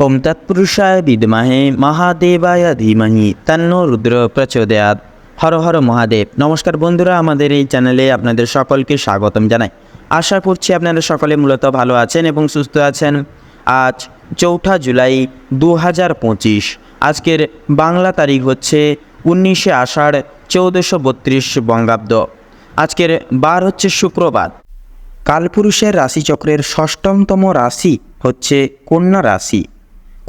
ওম তৎপুরুষায় বিদ্মহে মহাদেবায় ধীমহি তন্ন রুদ্র প্রচোদয়াত হর হর মহাদেব নমস্কার বন্ধুরা আমাদের এই চ্যানেলে আপনাদের সকলকে স্বাগতম জানাই আশা করছি আপনারা সকলে মূলত ভালো আছেন এবং সুস্থ আছেন আজ চৌঠা জুলাই দু হাজার পঁচিশ আজকের বাংলা তারিখ হচ্ছে উনিশে আষাঢ় চৌদ্দশো বত্রিশ বঙ্গাব্দ আজকের বার হচ্ছে শুক্রবার কালপুরুষের রাশিচক্রের ষষ্ঠমতম রাশি হচ্ছে কন্যা রাশি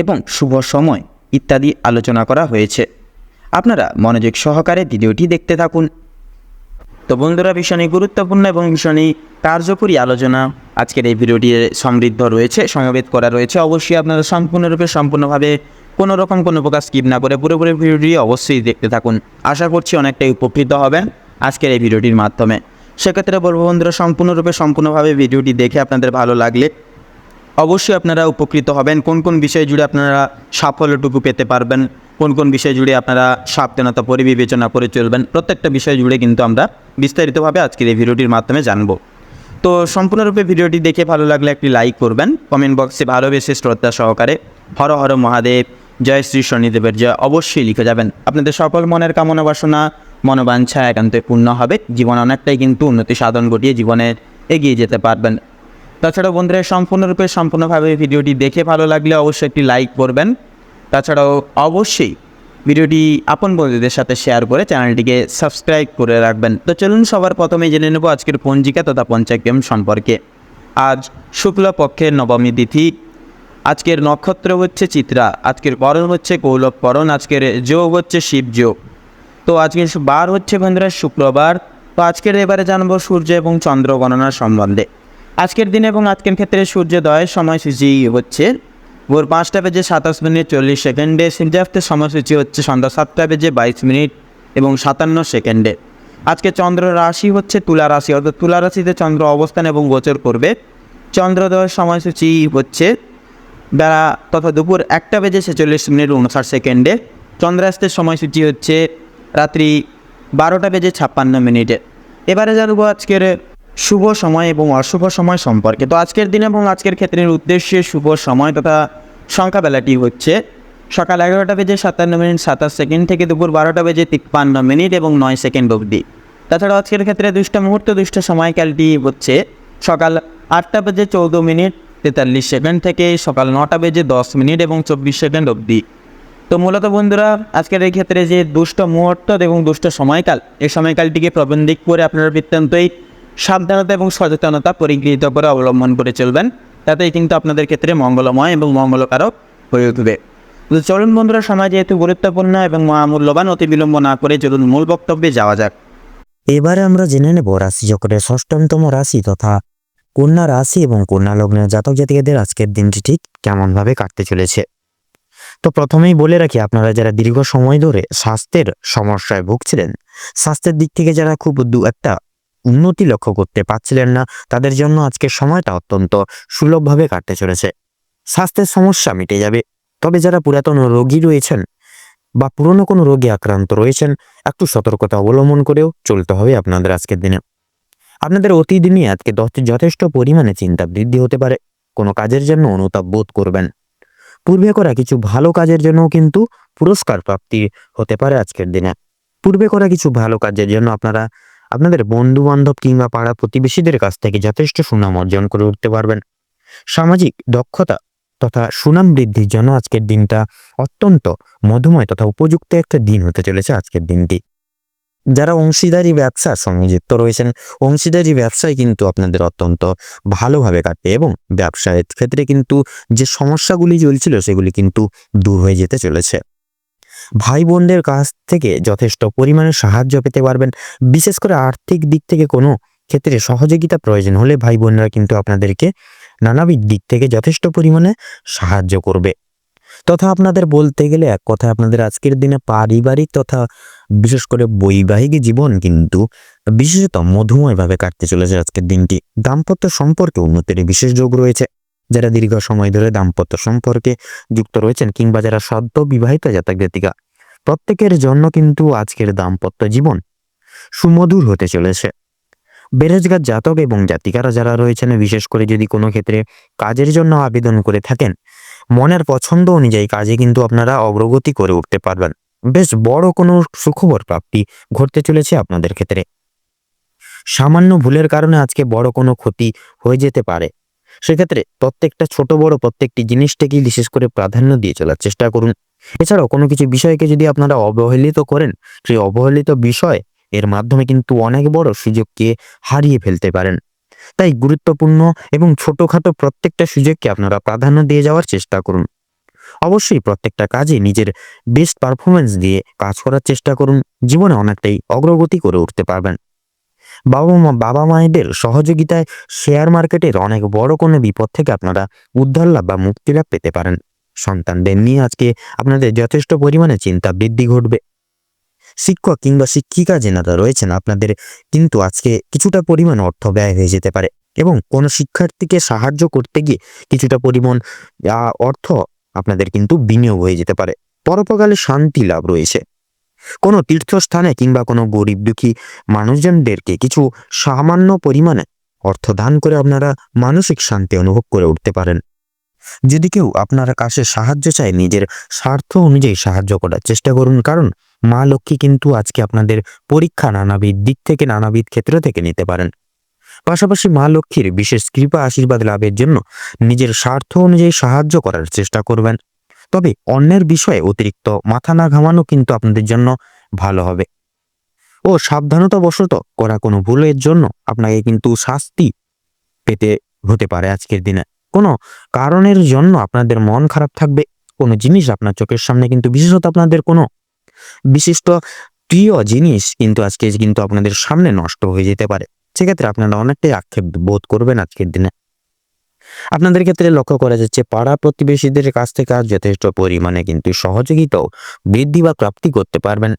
এবং শুভ সময় ইত্যাদি আলোচনা করা হয়েছে। আপনারা মনোযোগ সহকারে ভিডিওটি দেখতে থাকুন। তো বন্ধুরা, ভীষণই গুরুত্বপূর্ণ এবং ভীষণই কার্যকরী আলোচনা আজকের এই ভিডিওটি সমৃদ্ধ রয়েছে, সমবেত করা রয়েছে। অবশ্যই আপনারা সম্পূর্ণরূপে, সম্পূর্ণভাবে কোনো রকম কোনো প্রকার স্কিপ না করে পুরোপুরি ভিডিওটি অবশ্যই দেখতে থাকুন। আশা করছি অনেকটাই উপকৃত হবেন আজকের এই ভিডিওটির মাধ্যমে। সেক্ষেত্রে বলব বন্ধুরা, সম্পূর্ণরূপে, সম্পূর্ণভাবে ভিডিওটি দেখে আপনাদের ভালো লাগলে অবশ্যই আপনারা উপকৃত হবেন। কোন কোন বিষয় জুড়ে আপনারা সাফল্যটুকু পেতে পারবেন, কোন কোন বিষয় জুড়ে আপনারা সাবধানতা পরিবিবেচনা করে চলবেন, প্রত্যেকটা বিষয় জুড়ে কিন্তু আমরা বিস্তারিতভাবে আজকের এই ভিডিওটির মাধ্যমে জানব। তো সম্পূর্ণরূপে ভিডিওটি দেখে ভালো লাগলে একটি লাইক করবেন, কমেন্ট বক্সে ভালোবেসে শ্রদ্ধা সহকারে হর হর মহাদেব, জয় শ্রী শনিদেবের জয় অবশ্যই লিখে যাবেন। আপনাদের সকল মনের কামনা বাসনা, মনোবাঞ্ছা একান্তই পূর্ণ হবে। জীবন অনেকটাই কিন্তু উন্নতি সাধন ঘটিয়ে জীবনে এগিয়ে যেতে পারবেন। তাছাড়াও বন্ধুরা, সম্পূর্ণরূপে, সম্পূর্ণভাবে ভিডিওটি দেখে ভালো লাগলে অবশ্যই একটি লাইক করবেন। তাছাড়াও অবশ্যই ভিডিওটি আপন বন্ধুদের সাথে শেয়ার করে চ্যানেলটিকে সাবস্ক্রাইব করে রাখবেন। তো চলুন, সবার প্রথমে জেনে নেব আজকের পঞ্জিকা তথা পঞ্চাগ্রাম সম্পর্কে। আজ শুক্লপক্ষের নবমী তিথি। আজকের নক্ষত্র হচ্ছে চিত্রা, আজকের বরণ হচ্ছে কৌলভ পরণ আজকের যোগ হচ্ছে শিব যোগ। তো আজকের বার হচ্ছে বন্ধুরা শুক্রবার। তো আজকের এবারে জানব সূর্য এবং চন্দ্র গণনার সম্বন্ধে। আজকের দিনে এবং আজকের ক্ষেত্রে সূর্যোদয়ের সময়সূচি হচ্ছে। ভোর পাঁচটা বেজে সাতাশ মিনিট চল্লিশ সেকেন্ডে, সূর্যাস্তের সময়সূচি হচ্ছে সন্ধ্যা সাতটা বেজে বাইশ মিনিট এবং সাতান্ন সেকেন্ডে। আজকে চন্দ্র রাশি হচ্ছে তুলা রাশি, অর্থাৎ তুলা রাশিতে চন্দ্র অবস্থান এবং গোচর করবে। চন্দ্রোদয়ের সময়সূচি হচ্ছে বেলা তথা দুপুর একটা বেজে ছেচল্লিশ মিনিট উনষাট সেকেন্ডে। চন্দ্রাস্তের সময়সূচি হচ্ছে রাত্রি বারোটা বেজে ছাপ্পান্ন মিনিটে। এবারে জানব আজকের শুভ সময় এবং অশুভ সময় সম্পর্কে। তো আজকের দিন এবং আজকের ক্ষেত্রের উদ্দেশ্যে শুভ সময় তথা সংখ্যাবেলাটি হচ্ছে সকাল এগারোটা বেজে সাতান্ন মিনিট সাতাশ সেকেন্ড থেকে দুপুর বারোটা বেজে তিপ্পান্ন মিনিট এবং নয় সেকেন্ড অবধি। তাছাড়া আজকের ক্ষেত্রে দুষ্ট মুহূর্ত, দুষ্ট সময়কালটি হচ্ছে সকাল আটটা বেজে চৌদ্দ মিনিট তেতাল্লিশ সেকেন্ড থেকে সকাল নটা বেজে দশ মিনিট এবং চব্বিশ সেকেন্ড অবধি। তো মূলত বন্ধুরা, আজকের এই ক্ষেত্রে যে দুষ্ট মুহূর্ত এবং দুষ্ট সময়কাল, এই সময়কালটিকে প্রবন্ধিক করে আপনারা বৃত্তান্তই সাবধানতা এবং সচেতনতা পরিগৃহীত করে অবলম্বন করে চলবেন। তাতেই কিন্তু আপনাদের ক্ষেত্রে মঙ্গলময় এবং মঙ্গলকারক হয়ে উঠবে। চলুন বন্ধুরা, সময় যেহেতু গুরুত্বপূর্ণ এবং মহামূল্যবান, অতি বিলম্ব না করে চলুন মূল বক্তব্যে যাওয়া যাক। এবারে আমরা জেনে নেব রাশিচক্রের ষষ্ঠমতম রাশি তথা কন্যা রাশি এবং কন্যা লগ্নের জাতক জাতিকাদের আজকের দিনটি ঠিক কেমনভাবে কাটতে চলেছে। তো প্রথমেই বলে রাখি, আপনারা যারা দীর্ঘ সময় ধরে স্বাস্থ্যের সমস্যায় ভুগছিলেন, স্বাস্থ্যের দিক থেকে যারা খুব দু একটা উন্নতি লক্ষ্য করতে পারছিলেন না। তাদের জন্য আজকের সময়টা অত্যন্ত সুলভভাবে কাটতে চলেছে। স্বাস্থ্যের সমস্যা মিটে যাবে। তবে যারা পুরাতন রোগী রয়েছেন বা পুরনো কোনো রোগে আক্রান্ত রয়েছেন, একটু সতর্কতা অবলম্বন করেও চলতে হবে আপনাদের আজকের দিনে। আপনাদের অতীত নিয়ে আজকে যথেষ্ট পরিমাণে চিন্তা বৃদ্ধি হতে পারে। কোনো কাজের জন্য অনুতাপ বোধ করবেন। পূর্বে করা কিছু ভালো কাজের জন্য কিন্তু পুরস্কার প্রাপ্তি হতে পারে আজকের দিনে। পূর্বে করা কিছু ভালো কাজের জন্য আপনারা আপনাদের বন্ধু বান্ধব কিংবা পাড়া প্রতিবেশীদের কাছ থেকে যথেষ্ট সুনাম অর্জন করে উঠতে পারবেন। সামাজিক দক্ষতা তথা সুনাম বৃদ্ধির জন্য আজকের দিনটা অত্যন্ত মধুময় তথা উপযুক্ত একটা দিন হতে চলেছে আজকের দিনটি। যারা অংশীদারি ব্যবসার সঙ্গে যুক্ত রয়েছেন, অংশীদারি ব্যবসায় কিন্তু আপনাদের অত্যন্ত ভালোভাবে কাটবে এবং ব্যবসায়ের ক্ষেত্রে কিন্তু যে সমস্যাগুলি চলছিল সেগুলি কিন্তু দূর হয়ে যেতে চলেছে। ভাই বোনদের কাছ থেকে যথেষ্ট পরিমাণে সাহায্য পেতে পারবেন। বিশেষ করে আর্থিক দিক থেকে কোনো ক্ষেত্রে সহযোগিতা প্রয়োজন হলে ভাই বোনরা কিন্তু আপনাদেরকে নানাবিধ দিক থেকে যথেষ্ট পরিমাণে সাহায্য করবে। তথা আপনাদের বলতে গেলে এক কথায় আপনাদের আজকের দিনে পারিবারিক তথা বিশেষ করে বৈবাহিক জীবন কিন্তু বিশেষত মধুময়ভাবে কাটতে চলেছে আজকের দিনটি। দাম্পত্য সম্পর্কে উন্নতির বিশেষ যোগ রয়েছে। যারা দীর্ঘ সময় ধরে দাম্পত্য সম্পর্কে যুক্ত রয়েছেন কিংবা যারা সদ্য বিবাহিত জাতক জাতিকা প্রত্যেকের জন্য কিন্তু আজকের দাম্পত্য জীবন সুমধুর হতে চলেছে। বেরোজগার জাতক এবং জাতিকারা যারা রয়েছেন, বিশেষ করে যদি কোনো ক্ষেত্রে কাজের জন্য আবেদন করে থাকেন, মনের পছন্দ অনুযায়ী কাজে কিন্তু আপনারা অগ্রগতি করে উঠতে পারবেন। বেশ বড় কোনো সুখবর প্রাপ্তি ঘটতে চলেছে আপনাদের ক্ষেত্রে। সামান্য ভুলের কারণে আজকে বড় কোনো ক্ষতি হয়ে যেতে পারে। সেক্ষেত্রে প্রত্যেকটা ছোট, বড় প্রত্যেকটি জিনিসটাকেই বিশেষ করে প্রাধান্য দিয়ে চলার চেষ্টা করুন। এছাড়াও কোনো কিছু বিষয়কে যদি আপনারা অবহেলিত করেন, সেই অবহেলিত বিষয় এর মাধ্যমে কিন্তু অনেক বড় সুযোগকে হারিয়ে ফেলতে পারেন। তাই গুরুত্বপূর্ণ এবং ছোটখাটো প্রত্যেকটা সুযোগকে আপনারা প্রাধান্য দিয়ে যাওয়ার চেষ্টা করুন। অবশ্যই প্রত্যেকটা কাজে নিজের বেস্ট পারফরমেন্স দিয়ে কাজ করার চেষ্টা করুন। জীবনে অনেকটাই অগ্রগতি করে উঠতে পারবেন। বাবা মা, বাবা মায়েদের সহযোগিতায় শেয়ার মার্কেটের অনেক বড় কোনো বিপদ থেকে আপনারা উদ্ধার লাভ বা মুক্তি লাভ পেতে পারেন। সন্তানদের নিয়ে আজকে আপনাদের যথেষ্ট পরিমাণে চিন্তা বৃদ্ধি ঘটবে। শিক্ষক কিংবা শিক্ষিকা যেনারা রয়েছেন, আপনাদের কিন্তু আজকে কিছুটা পরিমাণ অর্থ ব্যয় হয়ে যেতে পারে এবং কোনো শিক্ষার্থীকে সাহায্য করতে গিয়ে কিছুটা পরিমাণ অর্থ আপনাদের কিন্তু বিনিয়োগ হয়ে যেতে পারে। পরোপকালে শান্তি লাভ রয়েছে। কোনো তীর্থস্থানে কিংবা কোনো গরিব দুঃখী মানুষজনদেরকে কিছু সামান্য পরিমাণে অর্থ দান করে আপনারা মানসিক শান্তি অনুভব করে উঠতে পারেন। যদি কেউ আপনার কাছে সাহায্য চায়, নিজের স্বার্থ অনুযায়ী সাহায্য করার চেষ্টা করুন। কারণ মা লক্ষ্মী কিন্তু আজকে আপনাদের পরীক্ষা নানাবিধ দিক থেকে, নানাবিধ ক্ষেত্র থেকে নিতে পারেন। পাশাপাশি মা লক্ষ্মীর বিশেষ কৃপা, আশীর্বাদ লাভের জন্য নিজের স্বার্থ অনুযায়ী সাহায্য করার চেষ্টা করবেন। তবে অন্যের বিষয়ে অতিরিক্ত মাথা না ঘামানো কিন্তু আপনাদের জন্য ভালো হবে। ও সাবধানতা বশত করা কোনো ভুলের জন্য আপনাকে কিন্তু শাস্তি পেতে হতে পারে আজকের দিনে। কোনো কারণের জন্য আপনাদের মন খারাপ থাকবে, কোনো জিনিস আপনার চোখের সামনে কিন্তু বিশেষত আপনাদের কোনো বিশিষ্ট প্রিয় জিনিস কিন্তু আজকে কিন্তু আপনাদের সামনে নষ্ট হয়ে যেতে পারে। সেক্ষেত্রে আপনারা অনেকটাই আক্ষেপ বোধ করবেন আজকের দিনে। আপনাদের ক্ষেত্রে লক্ষ্য করা যাচ্ছে, পাড়া প্রতিবেশীদের কাছ থেকে আজ যথেষ্ট পরিমাণে কিন্তু সহযোগিতাও বৃদ্ধি বা প্রাপ্তি করতে পারবেন।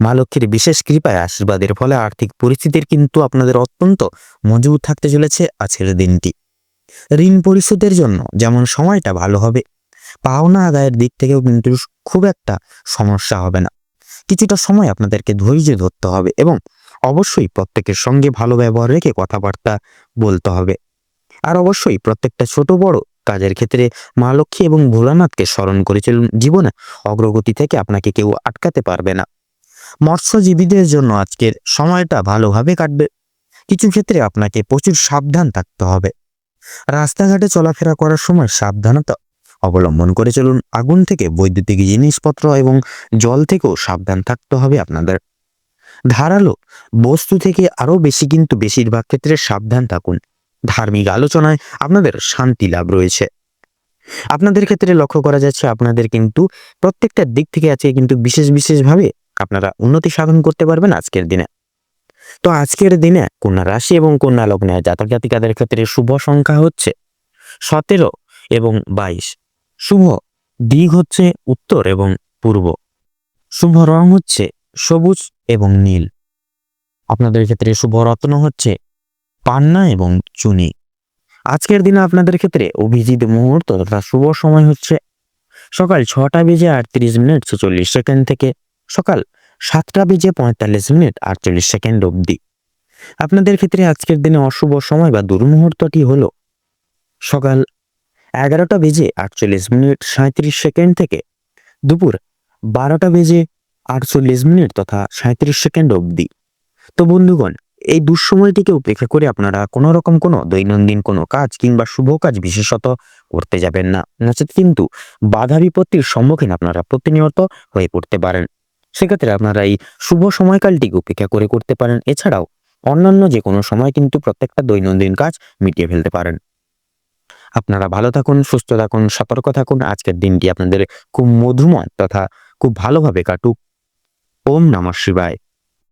মা লক্ষ্মীর বিশেষ কৃপায় আশীর্বাদের ফলে আর্থিক পরিস্থিতির কিন্তু আপনাদের অত্যন্ত মজবুত থাকতে চলেছে আজকের দিনটি। ঋণ পরিশোধের জন্য যেমন সময়টা ভালো হবে, পাওনা আদায়ের দিক থেকেও কিন্তু খুব একটা সমস্যা হবে না। কিছুটা সময় আপনাদেরকে ধৈর্য ধরতে হবে এবং অবশ্যই প্রত্যেকের সঙ্গে ভালো ব্যবহার রেখে কথাবার্তা বলতে হবে। আর অবশ্যই প্রত্যেকটা ছোট বড় কাজের ক্ষেত্রে মা লক্ষ্মী এবং ভোলানাথকে স্মরণ করে চলুন জীবনে। অগ্রগতি থেকে আপনাকে কেউ আটকাতে পারবে না। মৎস্যজীবীদের জন্য আজকের সময়টা ভালোভাবে কাটবে। কিছু ক্ষেত্রে আপনাকে প্রচুর সাবধান থাকতে হবে। রাস্তাঘাটে চলাফেরা করার সময় সাবধানতা অবলম্বন করে চলুন। আগুন থেকে বৈদ্যুতিক জিনিসপত্র এবং জল থেকেও সাবধান থাকতে হবে আপনাদের। ধারালো বস্তু থেকে আরও বেশি কিন্তু বেশিরভাগ ক্ষেত্রে সাবধান থাকুন। ধার্মিক আলোচনায় আপনাদের শান্তি লাভ রয়েছে। আপনাদের ক্ষেত্রে লক্ষ্য করা যাচ্ছে আপনাদের কিন্তু প্রত্যেকটা দিক থেকে আছে কিন্তু বিশেষ বিশেষভাবে আপনারা উন্নতি সাধন করতে পারবেন আজকের দিনে। তো আজকের দিনে কন্যা রাশি এবং কন্যা লগ্নে জাতক জাতিকাদের ক্ষেত্রে শুভ সংখ্যা হচ্ছে সতেরো এবং বাইশ। শুভ দিক হচ্ছে উত্তর এবং পূর্ব। শুভ রং হচ্ছে সবুজ এবং নীল। আপনাদের ক্ষেত্রে শুভ রত্ন হচ্ছে পান্না এবং চুনি। আজকের দিনে আপনাদের ক্ষেত্রে অভিজিৎ মুহূর্ত তথা শুভ সময় হচ্ছে সকাল ছটা বেজে আটত্রিশ মিনিট ছেচল্লিশ সেকেন্ড থেকে সকাল সাতটা বেজে পঁয়তাল্লিশ মিনিট আটচল্লিশ সেকেন্ড অবধি। আপনাদের ক্ষেত্রে আজকের দিনে অশুভ সময় বা দুর্মুহূর্তটি হলো সকাল এগারোটা বেজে আটচল্লিশ মিনিট সাঁত্রিশ সেকেন্ড থেকে দুপুর বারোটা বেজে আটচল্লিশ মিনিট তথা সাঁত্রিশ সেকেন্ড অবধি। তো বন্ধুগণ এই দুঃসময়টিকে উপেক্ষা করে আপনারা কোনো রকম কোনো দৈনন্দিন কোনো কাজ কিংবা শুভ কাজ বিশেষত করতে যাবেন না। নচেত কিন্তু বাধা বিপত্তির সম্মুখীন আপনারা প্রতিনিয়ত হয়ে পড়তে পারেন। সেক্ষেত্রে আপনারা এই শুভ সময়কালটিকে উপেক্ষা করে করতে পারেন। এছাড়াও অন্যান্য যে কোনো সময় কিন্তু প্রত্যেকটা দৈনন্দিন কাজ মিটিয়ে ফেলতে পারেন। আপনারা ভালো থাকুন, সুস্থ থাকুন, সতর্ক থাকুন। আজকের দিনটি আপনাদের খুব মধুময় তথা খুব ভালোভাবে কাটুক। ওম নমঃ শিবায়।